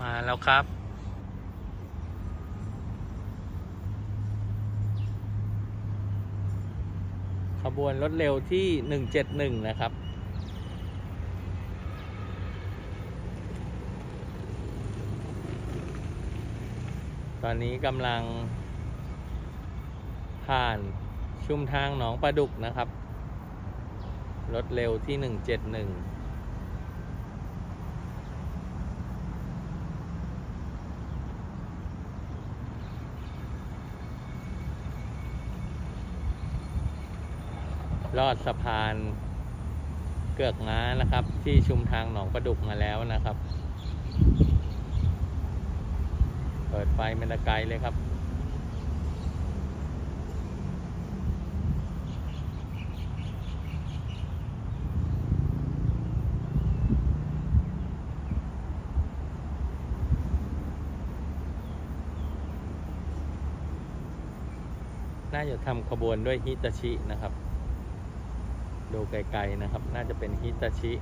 มาแล้วครับ ขบวนรถเร็วที่ 171 นะครับตอนนี้กำลัง ผ่านชุมทางหนองปลาดุกนะครับ รถเร็วที่ 171 ลอดสะพานเกือกง้านะครับ ที่ชุมทางหนองประดุกมาแล้วนะครับ เปิดไฟเป็นตะไกลเลยครับน่าจะทำขบวนด้วยฮิตาชินะครับ ดูไกลๆนะครับ น่าจะเป็นฮิตาชิ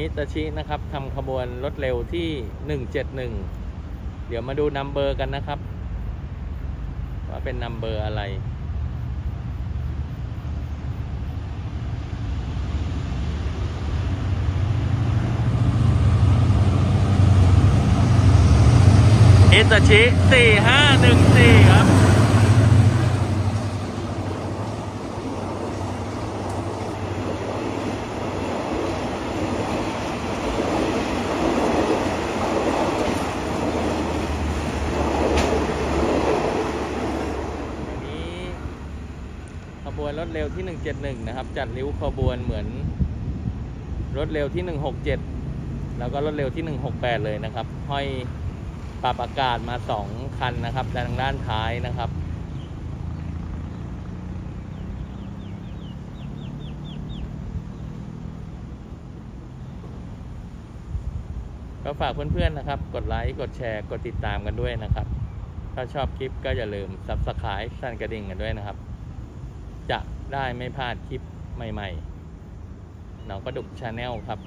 ฮิตาชินะครับทำขบวนรถเร็วที่ 171 เดี๋ยวมาดูนัมเบอร์กันนะครับ ว่าเป็นนัมเบอร์อะไร ฮิตาชิ 4514 ครับอันนี้ขบวนรถเร็วที่ 171 นะครับ จัดริ้วขบวนเหมือนรถเร็วที่ 167 แล้วก็รถเร็วที่ 168 เลยนะครับ ห้อย ปรับอากาศมา2คันนะครับด้านด้านท้ายนะครับ ก็ฝากเพื่อนๆนะครับ กดไลค์กดแชร์กดติดตามกันด้วยนะครับ ถ้าชอบคลิปก็อย่าลืม Subscribe สั่นกระดิ่งกันด้วยนะครับ จะได้ไม่พลาดคลิปใหม่ๆหนองประดุกชาแนลครับ